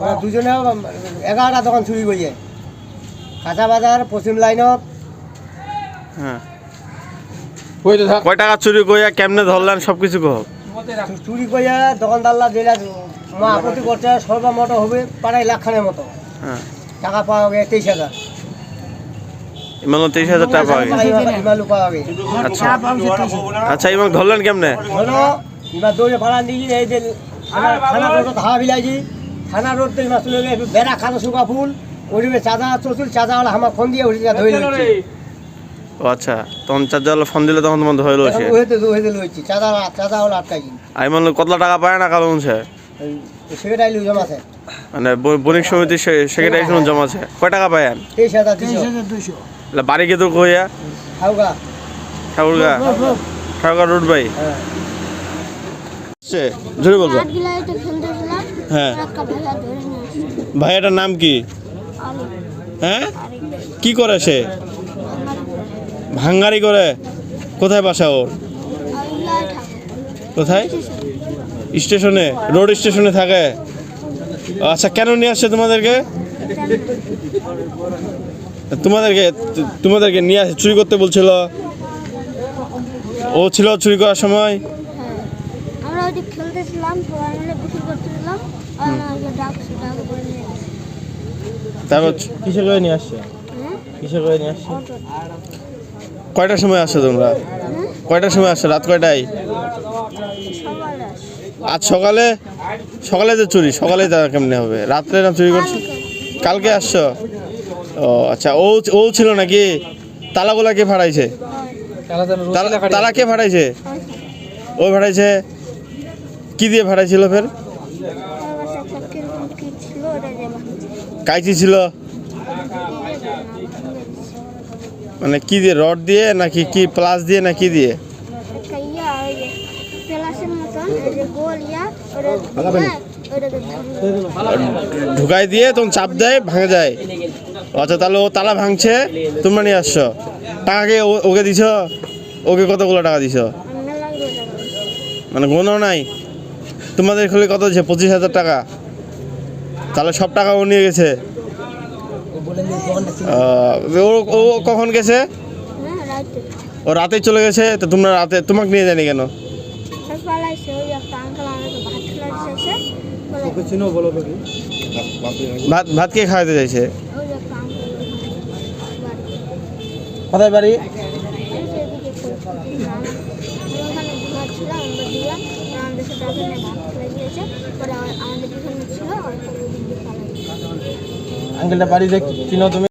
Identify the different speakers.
Speaker 1: ওরা দুজনে এগারোটা দোকান চুরি করছে কাঁচা বাজার পশ্চিম লাইনত
Speaker 2: হ্যাঁ। কয় টাকা চুরি কইয়া কেমনে ধরলেন সব কিছু কহ
Speaker 1: চুরি করে দোকানদাররা যেটা মা আপত্তি করছে সর্বমোট হবে প্রায় লাখখানের মতো।
Speaker 2: হ্যাঁ।
Speaker 1: টাকা পাওয়া গেছে তেইশ হাজার।
Speaker 2: তেইশ হাজার টাকা পাওয়া গেছে। আচ্ছা। আচ্ছা ধরলেন কেমনে?
Speaker 1: হলো এবার দৌড়ে ভাড়া নিয়ে এই যে থানা- থানা বিলাইছি। থানা রোড এবার চলে গেছে বেড়া খানো শুকা ফুল ওইভাবে চাঁদা চলছিল চাঁদা হলে আমার ফোন দিয়ে উঠে ধরে
Speaker 2: ও আচ্ছা তখন চার্জার ফোন দিলে তখন তোমার ধরে লইছে?
Speaker 1: ওইতে ওইতে লইছি চাঁদা চাঁদা হলো
Speaker 2: আমি মনে কতলা টাকা পায় না
Speaker 1: সেক্রেটারি লই জমা আছে
Speaker 2: মানে বণিক সমিতির সেক্রেটারি কোনো জমা আছে কয় টাকা পায় আন বাড়ি কে তো কইয়া
Speaker 1: হাউগা
Speaker 2: ঠাকুরগা ঠাকুরগা রোড ভাই।
Speaker 1: হ্যাঁ।
Speaker 2: সে জোরে বলব। হ্যাঁ। ভাইয়াটার নাম কি? হ্যাঁ? কি করে সে? ভাঙ্গারি করে। কোথায় বাসা ওর? কোথায়? স্টেশনে? রোড স্টেশনে থাকে? আচ্ছা কেন নিয়ে আসছে তোমাদেরকে? তোমাদেরকে তোমাদেরকে নিয়ে আসে, চুরি করতে বলছিল। ও ছিল চুরি করার সময়?
Speaker 3: খেলতেছিলাম সবাই মিলে বিক্রি করতেছিলাম আর না ডাকছে ডাক করে নিয়ে আসছে।
Speaker 2: তারপর
Speaker 4: কিসে করে নিয়ে আসছে?
Speaker 3: হ্যাঁ?
Speaker 4: কিসে করে নিয়ে আসছে?
Speaker 2: কয়টার সময় আসছো তোমরা?
Speaker 3: হ্যাঁ?
Speaker 2: কয়টার সময় আসছো? রাত কয়টায়? আজ সকালে? সকালে যে চুরি সকালে তা কেমনে হবে? রাত্রে না চুরি করছ? কালকে। আসছো? ও আচ্ছা ও ও ছিল নাকি? তালাগুলা কে ভাড়াইছে তালা তালা কে ভাড়াইছে ও ভাড়াইছে কি দিয়ে
Speaker 3: কি ছিল ফের?
Speaker 2: কাইচি ছিল? মানে কি দিয়ে, রড দিয়ে নাকি কি প্লাস দিয়ে না কি দিয়ে? ঢুকাই দিয়ে তখন চাপ দেয়, ভাঙে যায়। আচ্ছা তাহলে ও তালা ভাঙছে, তোমরা নিয়ে আসছো। টাকা কে ও- ওকে দিছ? ওকে কতগুলো টাকা দিছ? মানে গোনো নাই? তোমাদের খুলে কত দিছে পঁচিশ হাজার টাকা। তাহলে সব টাকা ও নিয়ে গেছে। ও ও কখন গেছে? ও রাতে চলে গেছে, তো তোমরা রাতে, তোমাকে নিয়ে যায়নি কেন?
Speaker 3: ভাত
Speaker 2: ভাত কে খাওয়াতে চাইছে?
Speaker 4: কোথায় বাড়ি? আঙ্কেলটা বাড়ি দেখ চিনো তুমি?